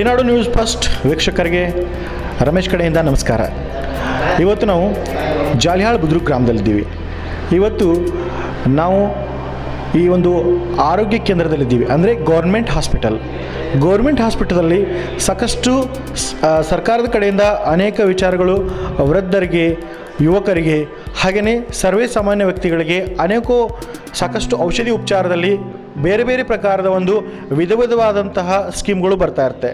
ಗಡಿನಾಡು news first ವೀಕ್ಷಕರಿಗೆ ರಮೇಶ್ ಕಡೆಯಿಂದ ನಮಸ್ಕಾರ. ಇವತ್ತು ನಾವು ಜಾಲಿಹಾಳ್ ಬುದ್ರು ಗ್ರಾಮದಲ್ಲಿದ್ದೀವಿ. ಇವತ್ತು ನಾವು ಈ ಒಂದು ಆರೋಗ್ಯ ಕೇಂದ್ರದಲ್ಲಿದ್ದೀವಿ. ಅಂದರೆ ಗೌರ್ಮೆಂಟ್ ಹಾಸ್ಪಿಟಲ್ ಗೌರ್ಮೆಂಟ್ ಹಾಸ್ಪಿಟಲಲ್ಲಿ ಸಾಕಷ್ಟು ಸರ್ಕಾರದ ಕಡೆಯಿಂದ ಅನೇಕ ವಿಚಾರಗಳು ವೃದ್ಧರಿಗೆ, ಯುವಕರಿಗೆ ಹಾಗೆಯೇ ಸರ್ವೇ ಸಾಮಾನ್ಯ ವ್ಯಕ್ತಿಗಳಿಗೆ ಅನೇಕ ಸಾಕಷ್ಟು ಔಷಧಿ ಉಪಚಾರದಲ್ಲಿ ಬೇರೆ ಬೇರೆ ಪ್ರಕಾರದ ಒಂದು ವಿಧ ವಿಧವಾದಂತಹ ಸ್ಕೀಮ್ಗಳು ಬರ್ತಾ ಇರುತ್ತೆ.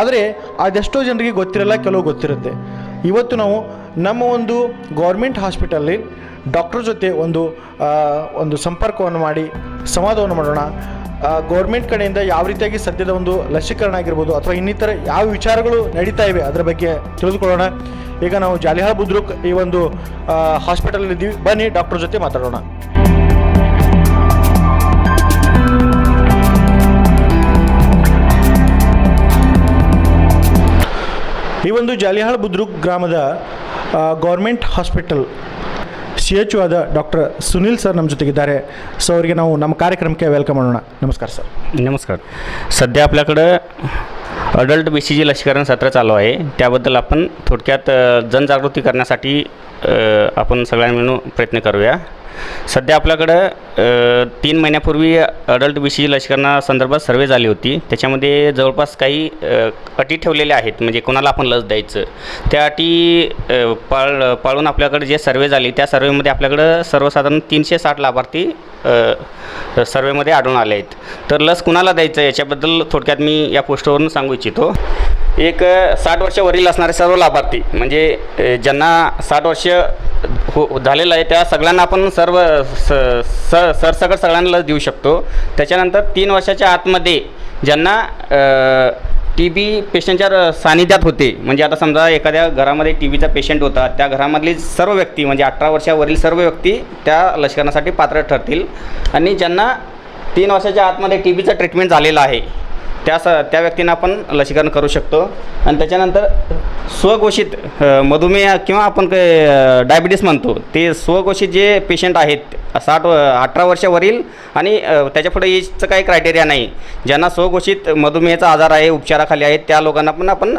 ಆದರೆ ಅದೆಷ್ಟೋ ಜನರಿಗೆ ಗೊತ್ತಿರಲ್ಲ, ಕೆಲವು ಗೊತ್ತಿರುತ್ತೆ. ಇವತ್ತು ನಾವು ನಮ್ಮ ಒಂದು ಗೌರ್ಮೆಂಟ್ ಹಾಸ್ಪಿಟಲ್ಲಿ ಡಾಕ್ಟ್ರ್ ಜೊತೆ ಒಂದು ಒಂದು ಸಂಪರ್ಕವನ್ನು ಮಾಡಿ ಸಂವಾದವನ್ನು ಮಾಡೋಣ. ಗೌರ್ಮೆಂಟ್ ಕಡೆಯಿಂದ ಯಾವ ರೀತಿಯಾಗಿ ಸದ್ಯದ ಒಂದು ಲಸಿಕರಣ ಆಗಿರ್ಬೋದು ಅಥವಾ ಇನ್ನಿತರ ಯಾವ ವಿಚಾರಗಳು ನಡೀತಾ ಇವೆ ಅದರ ಬಗ್ಗೆ ತಿಳಿದುಕೊಳ್ಳೋಣ. ಈಗ ನಾವು ಜಾಲಿಹಾಳ್ ಬುದ್ರುಕ್ ಈ ಒಂದು ಹಾಸ್ಪಿಟಲ್ ಇದ್ದೀವಿ. ಬನ್ನಿ ಡಾಕ್ಟರ್ ಜೊತೆ ಮಾತಾಡೋಣ. ಈ ಒಂದು ಜಾಲಿಹಾಳ್ ಬುದ್ರುಕ್ ಗ್ರಾಮದ ಗೌರ್ಮೆಂಟ್ ಹಾಸ್ಪಿಟಲ್ ಸಿ ಎಚ್ ಆದ ಡಾಕ್ಟರ್ ಸುನಿಲ್ ಸರ್ ನಮ್ಮ ಜೊತೆಗಿದ್ದಾರೆ ಸೊ ಅವರಿಗೆ ನಾವು ನಮ್ಮ ಕಾರ್ಯಕ್ರಮಕ್ಕೆ ವೆಲ್ಕಮ್ ಮಾಡೋಣ नमस्कार सर नमस्कार सध्या आपल्याकडं अडल्ट बी सी जी लसीकरण सत्र चालू आहे त्याबद्दल आपण थोडक्यात अ, जनजागृती करण्यासाठी अ, आपण सगळ्यांनी मिळून प्रयत्न करूया सध्या आपल्याकडं तीन महिन्यापूर्वी अडल्ट बी सी लसीकरणासंदर्भात सर्वे झाली होती. त्याच्यामध्ये जवळपास काही अटी ठेवलेल्या आहेत. म्हणजे कोणाला आपण लस द्यायचं. त्या अटी पाळ पाळून आपल्याकडे जे सर्वे झाली त्या सर्वेमध्ये आपल्याकडं सर्वसाधारण तीनशे साठ लाभार्थी सर्वेमध्ये आढळून आले आहेत. तर लस कुणाला द्यायचं याच्याबद्दल थोडक्यात मी या पोस्टवरून सांगू इच्छितो. एक साठ वर्षावरील असणारे सर्व लाभार्थी म्हणजे ज्यांना साठ वर्ष हो झालेलं आहे त्या सगळ्यांना आपण सर्व स स सरसकट सगळ्यांना लस देऊ शकतो. त्याच्यानंतर तीन वर्षाच्या आतमध्ये ज्यांना टी बी पेशंटच्या सानिध्यात होते म्हणजे आता समजा एखाद्या घरामध्ये टी बीचा पेशंट होता त्या घरामधली सर्व व्यक्ती म्हणजे अठरा वर्षावरील सर्व व्यक्ती त्या लसीकरणासाठी पात्र ठरतील. आणि ज्यांना तीन वर्षाच्या आतमध्ये टी बीचं ट्रीटमेंट झालेलं आहे त्या स त्या व्यक्तींना आपण लसीकरण करू शकतो. आणि त्याच्यानंतर स्वघोषित मधुमेह किंवा आपण काय डायबिटीस म्हणतो ते स्वघोषित जे पेशंट आहेत साठ व- अठरा वर्षावरील आणि त्याच्यापुढे एजचं काही क्रायटेरिया नाही. ज्यांना स्वघोषित मधुमेहाचा आजार आहे उपचाराखाली आहेत त्या लोकांना पण आपण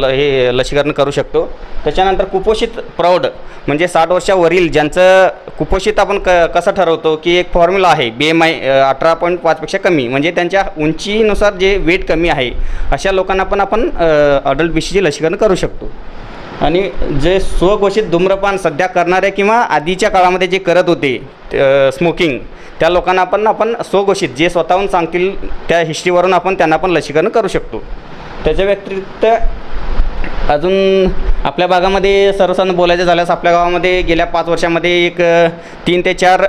ल हे लसीकरण करू शकतो. त्याच्यानंतर कुपोषित प्रौढ म्हणजे साठ वर्षावरील ज्यांचं कुपोषित आपण क कसं ठरवतो की एक फॉर्म्युला आहे बी एम आय अठरा पॉईंट पाचपेक्षा कमी. म्हणजे त्यांच्या उंचीनुसार जे वेट कमी आहे अशा लोकांना पण आपण अडल्ट बीसीची लसीकरण करू शकतो. आणि जे स्वघोषित धूम्रपान सध्या करणारे किंवा आधीच्या काळामध्ये जे करत होते स्मोकिंग त्या लोकांना पण आपण स्वघोषित जे स्वतःहून सांगतील त्या हिस्ट्रीवरून आपण त्यांना पण लसीकरण करू शकतो. त्याच्या व्यतिरिक्त अजून आपल्या भागामध्ये सर्वसाधारण बोलायचं झाल्यास आपल्या गावामध्ये गेल्या पाच वर्षामध्ये एक तीन ते चार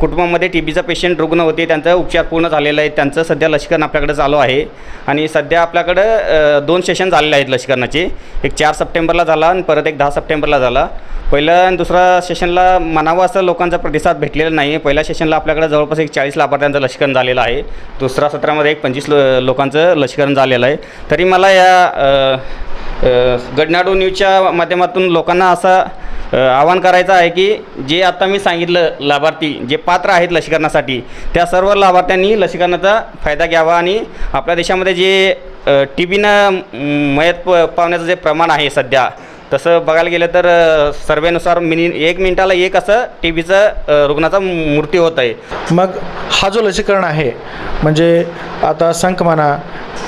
कुटुंबामध्ये टी बीचा पेशंट रुग्ण होते. त्यांचा उपचार पूर्ण झालेला आहे. त्यांचं सध्या लसीकरण आपल्याकडे चालू आहे. आणि सध्या आपल्याकडं दोन सेशन झालेले आहेत लसीकरणाचे. एक चार सप्टेंबरला झाला आणि परत एक दहा सप्टेंबरला झाला. पहिलं आणि दुसरा सेशनला म्हणावं असं लोकांचा प्रतिसाद भेटलेला नाही. आहे पहिल्या सेशनला आपल्याकडे जवळपास एक चाळीस लाभार्थ्यांचं लसीकरण झालेलं आहे. दुसरा सत्रामध्ये एक पंचवीस लो लोकांचं लसीकरण झालेलं आहे. तरी मला या गडनाडू न्यूजच्या माध्यमातून लोकांना असा आवाहन करायचं आहे की जे आता मी सांगितलं लाभार्थी जे पात्र आहेत लसीकरणासाठी त्या सर्व लाभार्थ्यांनी लसीकरणाचा फायदा घ्यावा आणि आपल्या देशामध्ये जे टी बीनं मयत प पावण्याचं जे प्रमाण आहे सध्या तसं बघायला गेलं तर सर्वेनुसार मिनि एक मिनिटाला एक असं टी बीचं रुग्णाचा मृत्यू होत आहे. मग हा जो लसीकरण आहे म्हणजे आता संख म्हणा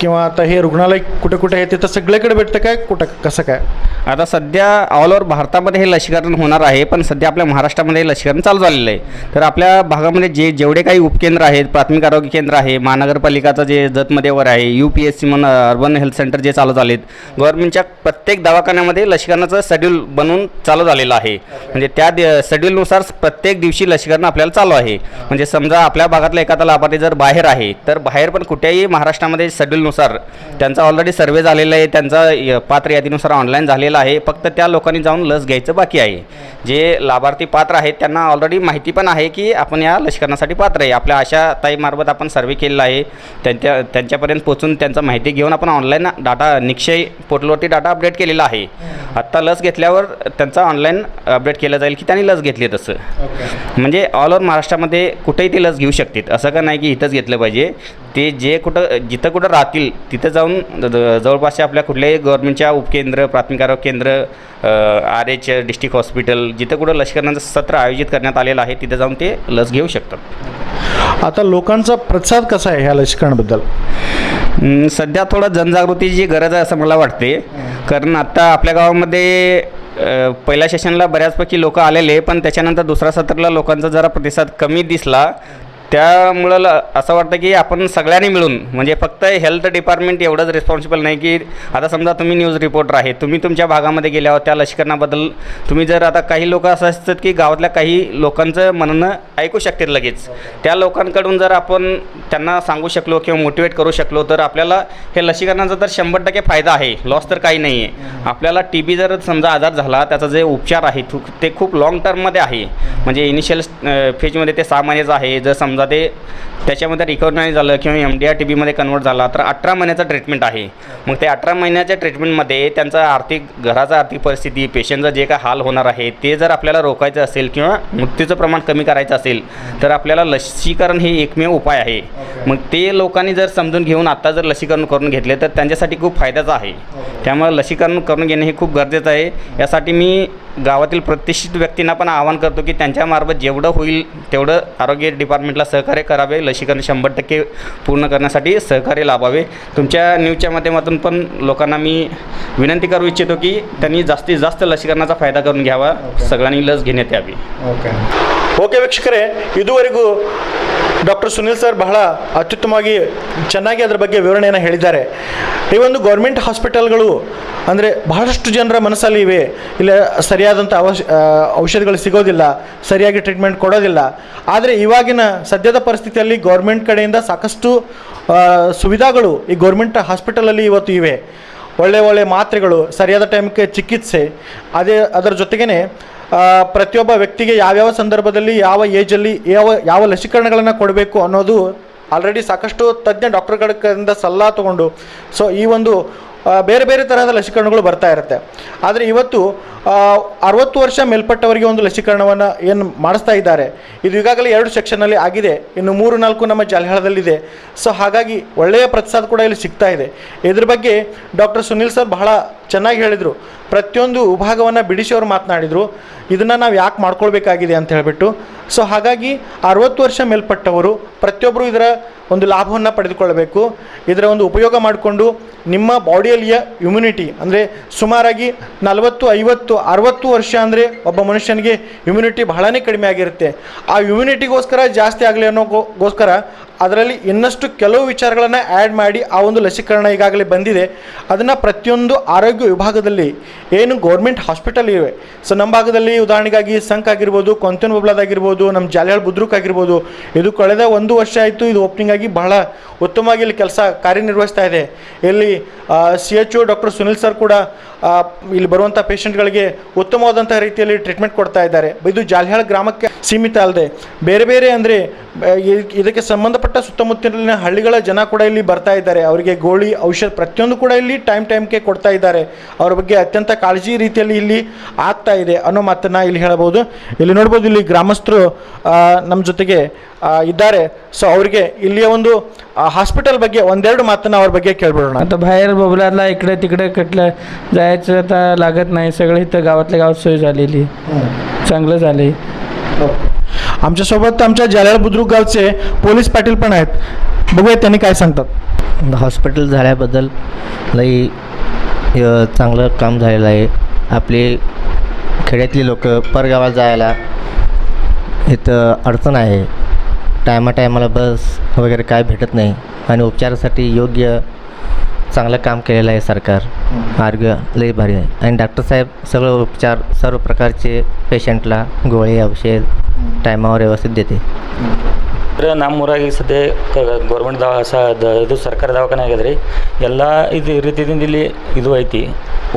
किंवा आता हे रुग्णालय कुठे कुठे आहे तिथं सगळीकडे भेटतं काय कुठं कसं काय? आता सध्या ऑल ओव्हर भारतामध्ये हे लसीकरण होणार आहे पण सध्या आपल्या महाराष्ट्रामध्ये हे लसीकरण चालू झालेलं आहे. तर आपल्या भागामध्ये जे जेवढे काही उपकेंद्र आहेत प्राथमिक आरोग्य केंद्र आहे महानगरपालिकाचं जे जतमध्येवर आहे यू पी एस सी म्हणून अर्बन हेल्थ सेंटर जे चालू झालेत गव्हर्नमेंटच्या प्रत्येक दवाखान्यामध्ये लसीकरणाचं शेड्यूल बनवून चालू झालेलं आहे. म्हणजे त्या शेड्यूलनुसार प्रत्येक दिवशी लसीकरण आपल्याला चालू आहे. म्हणजे समजा आपल्या भागातला एखादा लाभार्थी जर बाहेर आहे तर बाहेर पण कुठेही महाराष्ट्रामध्ये शेड्यूलनुसार त्यांचा ऑलरेडी सर्वे झालेला आहे त्यांचा पात्र यादीनुसार ऑनलाईन झालेला आहे. फक्त त्या लोकांनी जाऊन लस घ्यायचं बाकी आहे. जे लाभार्थी पात्र आहेत त्यांना ऑलरेडी माहिती पण आहे की आपण या लसीकरणासाठी पात्र आहे. आपल्या अशा ताईमार्फत आपण सर्वे केलेला आहे. त्यांच्या त्यांच्यापर्यंत पोचून त्यांचा माहिती घेऊन आपण ऑनलाईन डाटा निक्षय पोर्टलवरती डाटा अपडेट केलेला आहे. आत्ता लस घेतल्यावर त्यांचा ऑनलाईन अपडेट केलं जाईल की त्यांनी लस घेतली तसं. म्हणजे ऑल ओव्हर महाराष्ट्रामध्ये कुठेही ते लस घेऊ शकतात. असं का नाही की इथंच घेतलं पाहिजे. ते जे कुठं जिथं कुठं राहतील तिथं जाऊन जवळपासच्या आपल्या कुठल्याही गव्हर्नमेंटच्या उपकेंद्र प्राथमिक आरोग्य केंद्र आर एच डिस्ट्रिक्ट हॉस्पिटल जिथं कुठं लसीकरणाचं सत्र आयोजित करण्यात आलेलं आहे तिथं जाऊन ते लस घेऊ शकतात. आता लोकांचा प्रतिसाद कसा आहे ह्या लसीकरणाबद्दल सध्या थोडं जनजागृतीची गरज आहे असं मला वाटते. कारण आत्ता आपल्या गावामध्ये पहिल्या सेशनला बऱ्याचपैकी लोक आलेले पण त्याच्यानंतर दुसऱ्या सत्राला लोकांचा जरा प्रतिसाद कमी दिसला. त्यामुळं असं वाटतं की आपण सगळ्यांनी मिळून म्हणजे फक्त हेल्थ डिपार्टमेंट एवढंच रिस्पॉन्सिबल नाही की आता समजा तुम्ही न्यूज रिपोर्टर आहे तुम्ही तुमच्या भागामध्ये गेल्यावर त्या लसीकरणाबद्दल तुम्ही जर आता काही लोक असं असतात की गावातल्या काही लोकांचं म्हणणं ऐकू शकतात लगेच. त्या लोकांकडून जर आपण त्यांना सांगू शकलो किंवा मोटिवेट करू शकलो तर आपल्याला हे लसीकरणाचा तर शंभर टक्के फायदा आहे लॉस तर काही नाही आहे आपल्याला टी बी जर समजा आजार झाला त्याचा जे उपचार आहे ते खूप लाँग टर्ममध्ये आहे. म्हणजे इनिशियल फेजमध्ये ते सहा महिन्याचं आहे जर समजा ते त्याच्यामध्ये रिकवर नाही झालं किंवा एम डी आर टी बीमध्ये कन्वर्ट झाला तर अठरा महिन्याचं ट्रीटमेंट आहे. मग ते अठरा महिन्याच्या ट्रीटमेंटमध्ये त्यांचा आर्थिक घराचा आर्थिक परिस्थिती पेशंटचं जे काय हाल होणार आहे ते जर आपल्याला रोखायचं असेल किंवा मृत्यूचं प्रमाण कमी करायचं असेल तर आपल्याला लसीकरण हे एकमेव उपाय आहे. मग ते लोकांनी जर समजून घेऊन आत्ता जर लसीकरण करून घेतले तर त्यांच्यासाठी खूप फायद्याचं आहे. त्यामुळे लसीकरण करून घेणे हे खूप गरजेचं आहे. यासाठी मी गावातील प्रतिष्ठित व्यक्तींना पण आवाहन करतो की त्यांच्यामार्फत जेवढं होईल तेवढं आरोग्य डिपार्टमेंटला सहकार्य करावे. लसीकरण शंभर टक्के पूर्ण करण्यासाठी सहकार्य लाभावे. तुमच्या न्यूजच्या माध्यमातून पण लोकांना मी विनंती करू इच्छितो की त्यांनी जास्तीत जास्त लसीकरणाचा फायदा करून घ्यावा. सगळ्यांनी लस घेण्यात यावी. ಓಕೆ ಓಕೆ ವೀಕ್ಷಕರೇ, ಇದುವರೆಗೂ ಡಾಕ್ಟರ್ ಸುನಿಲ್ ಸರ್ ಬಹಳ ಅತ್ಯುತ್ತಮವಾಗಿ ಚೆನ್ನಾಗಿ ಅದರ ಬಗ್ಗೆ ವಿವರಣೆಯನ್ನು ಹೇಳಿದ್ದಾರೆ. ಈ ಒಂದು ಗೌರ್ಮೆಂಟ್ ಹಾಸ್ಪಿಟಲ್ಗಳು ಅಂದರೆ ಬಹಳಷ್ಟು ಜನರ ಮನಸ್ಸಲ್ಲಿ ಇವೆ. ಇಲ್ಲ ಸರಿಯಾದಂಥ ಅವಶ್ ಔಷಧಿಗಳು ಸಿಗೋದಿಲ್ಲ, ಸರಿಯಾಗಿ ಟ್ರೀಟ್ಮೆಂಟ್ ಕೊಡೋದಿಲ್ಲ. ಆದರೆ ಇವಾಗಿನ ಸದ್ಯದ ಪರಿಸ್ಥಿತಿಯಲ್ಲಿ ಗೌರ್ಮೆಂಟ್ ಕಡೆಯಿಂದ ಸಾಕಷ್ಟು ಸುವಿಧಾಗಳು ಈ ಗೌರ್ಮೆಂಟ್ ಹಾಸ್ಪಿಟಲಲ್ಲಿ ಇವತ್ತು ಇವೆ. ಒಳ್ಳೆ ಒಳ್ಳೆ ಮಾತ್ರೆಗಳು, ಸರಿಯಾದ ಟೈಮ್ಗೆ ಚಿಕಿತ್ಸೆ, ಅದೇ ಅದರ ಜೊತೆಗೇ ಪ್ರತಿಯೊಬ್ಬ ವ್ಯಕ್ತಿಗೆ ಯಾವ್ಯಾವ ಸಂದರ್ಭದಲ್ಲಿ ಯಾವ ಏಜಲ್ಲಿ ಯಾವ ಯಾವ ಲಸಿಕರಣಗಳನ್ನು ಕೊಡಬೇಕು ಅನ್ನೋದು ಆಲ್ರೆಡಿ ಸಾಕಷ್ಟು ತಜ್ಞ ಡಾಕ್ಟರ್ಗಳಿಂದ ಸಲಹಾ ತಗೊಂಡು. ಸೊ ಈ ಒಂದು ಬೇರೆ ಬೇರೆ ತರಹದ ಲಸಿಕರಣಗಳು ಬರ್ತಾ ಇರುತ್ತೆ. ಆದರೆ ಇವತ್ತು ಅರವತ್ತು ವರ್ಷ ಮೇಲ್ಪಟ್ಟವರಿಗೆ ಒಂದು ಲಸಿಕರಣವನ್ನು ಏನು ಮಾಡಿಸ್ತಾ ಇದ್ದಾರೆ. ಇದು ಈಗಾಗಲೇ ಎರಡು ಸೆಕ್ಷನಲ್ಲಿ ಆಗಿದೆ. ಇನ್ನು ಮೂರು ನಾಲ್ಕು ನಮ್ಮ ಜಾಲಹಳದಲ್ಲಿದೆ ಸೊ ಹಾಗಾಗಿ ಒಳ್ಳೆಯ ಪ್ರತಿಸಾದ ಕೂಡ ಇಲ್ಲಿ ಸಿಗ್ತಾ ಇದೆ. ಇದ್ರ ಬಗ್ಗೆ ಡಾಕ್ಟರ್ ಸುನಿಲ್ ಸರ್ ಬಹಳ ಚೆನ್ನಾಗಿ ಹೇಳಿದರು. ಪ್ರತಿಯೊಂದು ವಿಭಾಗವನ್ನು ಬಿಡಿಸಿ ಅವರು ಮಾತನಾಡಿದರು. ಇದನ್ನು ನಾವು ಯಾಕೆ ಮಾಡ್ಕೊಳ್ಬೇಕಾಗಿದೆ ಅಂತ ಹೇಳಿಬಿಟ್ಟು. ಸೊ ಹಾಗಾಗಿ ಅರವತ್ತು ವರ್ಷ ಮೇಲ್ಪಟ್ಟವರು ಪ್ರತಿಯೊಬ್ಬರು ಇದರ ಒಂದು ಲಾಭವನ್ನು ಪಡೆದುಕೊಳ್ಳಬೇಕು. ಇದರ ಒಂದು ಉಪಯೋಗ ಮಾಡಿಕೊಂಡು ನಿಮ್ಮ ಬಾಡಿಯಲ್ಲಿಯ ಇಮ್ಯುನಿಟಿ ಅಂದರೆ ಸುಮಾರಾಗಿ ನಲವತ್ತು, ಐವತ್ತು, ಅರವತ್ತು ವರ್ಷ ಅಂದರೆ ಒಬ್ಬ ಮನುಷ್ಯನಿಗೆ ಇಮ್ಯುನಿಟಿ ಬಹಳನೇ ಕಡಿಮೆ ಆಗಿರುತ್ತೆ. ಆ ಇಮ್ಯುನಿಟಿಗೋಸ್ಕರ ಜಾಸ್ತಿ ಆಗಲಿ ಅನ್ನೋಗೋಸ್ಕರ ಅದರಲ್ಲಿ ಇನ್ನಷ್ಟು ಕೆಲವು ವಿಚಾರಗಳನ್ನು ಆ್ಯಡ್ ಮಾಡಿ ಆ ಒಂದು ಲಸಿಕರಣ ಈಗಾಗಲೇ ಬಂದಿದೆ. ಅದನ್ನು ಪ್ರತಿಯೊಂದು ಆರೋಗ್ಯ ವಿಭಾಗದಲ್ಲಿ, ಏನು ಗೌರ್ಮೆಂಟ್ ಹಾಸ್ಪಿಟಲ್ ಇವೆ. ಸೊ ನಮ್ಮ ಭಾಗದಲ್ಲಿ ಉದಾಹರಣೆಗಾಗಿ ಸಂಕ್ ಆಗಿರ್ಬೋದು ಕೊಂತನ್ ಬಬ್ಲಾದಾಗಿರ್ಬೋದು ನಮ್ಮ ಜಾಲಿಯಾಳ್ ಬುದ್ರುಕ್ ಆಗಿರ್ಬೋದು, ಇದು ಕಳೆದ ಒಂದು ವರ್ಷ ಆಯಿತು, ಇದು ಓಪನಿಂಗ್ ಆಗಿ ಬಹಳ ಉತ್ತಮವಾಗಿ ಇಲ್ಲಿ ಕೆಲಸ ಕಾರ್ಯನಿರ್ವಹಿಸ್ತಾ ಇದೆ. ಇಲ್ಲಿ C H O doctor Sunil sir ಕೂಡ ಇಲ್ಲಿ ಬರುವಂಥ ಪೇಷಂಟ್ಗಳಿಗೆ ಉತ್ತಮವಾದಂಥ ರೀತಿಯಲ್ಲಿ ಟ್ರೀಟ್ಮೆಂಟ್ ಕೊಡ್ತಾ ಇದ್ದಾರೆ. ಇದು ಜಾಲಿಯಾಳ್ ಗ್ರಾಮಕ್ಕೆ ಸೀಮಿತ ಅಲ್ಲದೆ ಬೇರೆ ಬೇರೆ ಅಂದರೆ ಇದಕ್ಕೆ ಸಂಬಂಧಪಟ್ಟ ಸುತ್ತಮುತ್ತಲಿನ ಹಳ್ಳಿಗಳ ಜನ ಕೂಡ ಇಲ್ಲಿ ಬರ್ತಾ ಇದ್ದಾರೆ ಅವರಿಗೆ ಗೋಳಿ ಔಷಧ ಪ್ರತಿಯೊಂದು ಕೂಡ ಇಲ್ಲಿ ಟೈಮ್ ಟೈಮ್ಗೆ ಕೊಡ್ತಾ ಇದ್ದಾರೆ ಅವ್ರ ಬಗ್ಗೆ ಅತ್ಯಂತ ಕಾಳಜಿ ರೀತಿಯಲ್ಲಿ ಇಲ್ಲಿ ಆಗ್ತಾ ಇದೆ ಅನ್ನೋ ಮಾತನ್ನು ಇಲ್ಲಿ ಹೇಳಬಹುದು ಇಲ್ಲಿ ನೋಡ್ಬೋದು ಇಲ್ಲಿ ಗ್ರಾಮಸ್ಥರು ಆ, ನಮ್ಮ ಜೊತೆಗೆ ಆ, ಇದ್ದಾರೆ ಸೊ ಅವರಿಗೆ ಇಲ್ಲಿಯ ಒಂದು ಹಾಸ್ಪಿಟಲ್ ಬಗ್ಗೆ ಒಂದೆರಡು ಮಾತನ್ನು ಅವ್ರ ಬಗ್ಗೆ ಕೇಳ್ಬಿಡೋಣ आता बाहेर बोबलातला इकडे तिकडे कटलं जायचं आता लागत नाही सगळं इथं गावातल्या गावात सोय झालेली चांगलं झाले आमच्यासोबत आमच्या जाल्याळ बुद्रुक गावचे पोलीस पाटील पण आहेत. बघूया त्यांनी काय सांगतात. हॉस्पिटल झाल्याबद्दल लई चांगलं काम झालेलं आहे. आपली खेड्यातली लोक परगावाला जायला इथं अडचण आहे. टायमा टायमाला बस वगैरे काय भेटत नाही. आणि उपचारासाठी योग्य चांगलं काम केलेलं आहे सरकार आरोग्य लई भारी आहे आणि डॉक्टर साहेब सगळं उपचार सर्व प्रकारचे पेशंटला गोळी औषध टायमावर व्यवस्थित देते ಅಂದ್ರೆ ನಮ್ಮೂರಾಗ ಈಗ ಸದ್ಯ ಗೌರ್ಮೆಂಟ್ ದವಾ ಸ ದ- ಇದು ಸರ್ಕಾರಿ ದವಾಖಾನೆ ಆಗ್ಯದ ರೀ ಎಲ್ಲ ಇದು ರೀತಿಯಿಂದ ಇಲ್ಲಿ ಇದು ಐತಿ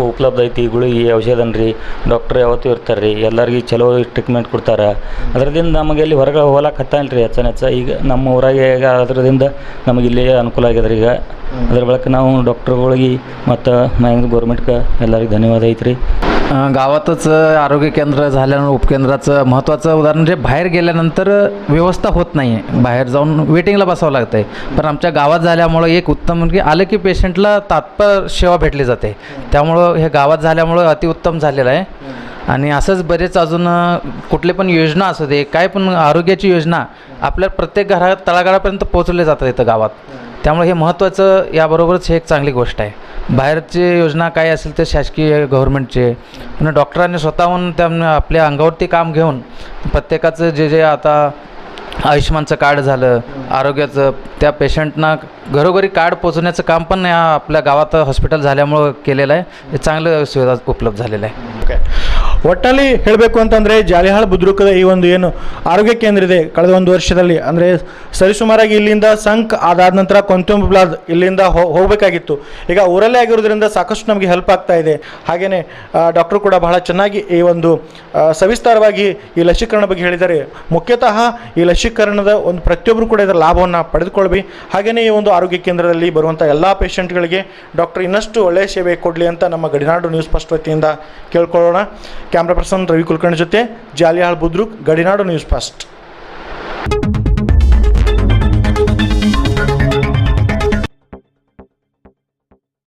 ಉಪಲಬ್ಧ ಐತಿ ಗುಳಿಗೆ ಔಷಧ ಅನ್ರಿ ಡಾಕ್ಟ್ರ್ ಯಾವತ್ತೂ ಇರ್ತಾರೆ ರೀ ಎಲ್ಲರಿಗೆ ಚಲೋ ಟ್ರೀಟ್ಮೆಂಟ್ ಕೊಡ್ತಾರೆ ಅದರದಿಂದ ನಮಗೆ ಇಲ್ಲಿ ಹೊರಗೆ ಹೋಗ್ಲಕ್ಕೆ ಹತ್ತಾನ ರೀ ಹೆಚ್ಚನ ಹೆಚ್ಚ ಈಗ ನಮ್ಮ ಊರಾಗೆ ಈಗ ಅದರದಿಂದ ನಮಗೆ ಇಲ್ಲಿ ಅನುಕೂಲ ಆಗ್ಯದ ರೀ ಈಗ ಅದ್ರ ಬಳಕ ನಾವು ಡಾಕ್ಟ್ರುಗಳಿಗೆ ಮತ್ತು ಮೈಂಗ್ ಗೌರ್ಮೆಂಟ್ಗೆ ಎಲ್ಲರಿಗೆ ಧನ್ಯವಾದ ಐತ್ರಿ अ, गावातच आरोग्य केंद्र झाल्यानं उपकेंद्राचं महत्त्वाचं उदाहरण म्हणजे बाहेर गेल्यानंतर व्यवस्था होत नाही आहे बाहेर जाऊन वेटिंगला बसावं लागतं आहे पण आमच्या गावात झाल्यामुळं एक उत्तम म्हणजे आलं की पेशंटला तात्पर सेवा भेटली जाते त्यामुळं हे गावात झाल्यामुळं अतिउत्तम झालेलं आहे आणि असंच बरेच अजून अ, कुठले पण योजना असू दे काय पण आरोग्याची योजना आपल्या प्रत्येक घरात तळागाळापर्यंत पोहोचवले जातात इथं गावात त्यामुळे हे महत्त्वाचं याबरोबरच हे एक चांगली गोष्ट आहे. बाहेरची योजना काय असेल ते शासकीय गव्हर्नमेंटचे पण डॉक्टरांनी स्वतःहून त्यांना आपल्या अंगावरती काम घेऊन प्रत्येकाचं जे जे आता आयुष्यमानचं कार्ड झालं आरोग्याचं त्या पेशंटना घरोघरी कार्ड पोचवण्याचं काम पण या आपल्या गावात हॉस्पिटल झाल्यामुळं केलेलं आहे. हे चांगलं सुविधा उपलब्ध झालेलं आहे. ಓಕೆ ಒಟ್ಟಲ್ಲಿ ಹೇಳಬೇಕು ಅಂತಂದರೆ ಜಾಲಿಹಾಳ್ ಬುದ್ರುಕದ ಈ ಒಂದು ಏನು ಆರೋಗ್ಯ ಕೇಂದ್ರ ಇದೆ. ಕಳೆದ ಒಂದು ವರ್ಷದಲ್ಲಿ ಅಂದರೆ ಸರಿಸುಮಾರಾಗಿ ಇಲ್ಲಿಂದ ಸಂಕ್ ಅದಾದ ನಂತರ ಕೊಂತುಂಬ್ಲಾದ್ ಇಲ್ಲಿಂದ ಹೋಗಬೇಕಾಗಿತ್ತು. ಈಗ ಊರಲ್ಲೇ ಆಗಿರೋದ್ರಿಂದ ಸಾಕಷ್ಟು ನಮಗೆ ಹೆಲ್ಪ್ ಆಗ್ತಾ ಇದೆ. ಹಾಗೆಯೇ ಡಾಕ್ಟರ್ ಕೂಡ ಬಹಳ ಚೆನ್ನಾಗಿ ಈ ಒಂದು ಸವಿಸ್ತಾರವಾಗಿ ಈ ಲಸಿಕರಣ ಬಗ್ಗೆ ಹೇಳಿದ್ದಾರೆ. ಮುಖ್ಯತಃ ಈ ಲಸಿಕರಣದ ಒಂದು ಪ್ರತಿಯೊಬ್ಬರು ಕೂಡ ಇದರ ಲಾಭವನ್ನು ಪಡೆದುಕೊಳ್ಬಿ. ಹಾಗೆಯೇ ಈ ಒಂದು ಆರೋಗ್ಯ ಕೇಂದ್ರದಲ್ಲಿ ಬರುವಂಥ ಎಲ್ಲ ಪೇಷಂಟ್ಗಳಿಗೆ ಡಾಕ್ಟರ್ ಇನ್ನಷ್ಟು ಒಳ್ಳೆಯ ಸೇವೆ ಕೊಡಲಿ ಅಂತ ನಮ್ಮ ಗಡಿನಾಡು ನ್ಯೂಸ್ ಫಸ್ಟ್ ವತಿಯಿಂದ ಕೇಳ್ಕೊಳ್ಳೋಣ. ಕ್ಯಾಮ್ರಾ ಪರ್ಸನ್ ರವಿ ಕುಲಕರ್ಣಿ ಜೊತೆ ಜಾಲಿಯಾಳ್ ಬುದ್ರುಕ್ ಗಡಿನಾಡು ನ್ಯೂಸ್ ಫಸ್ಟ್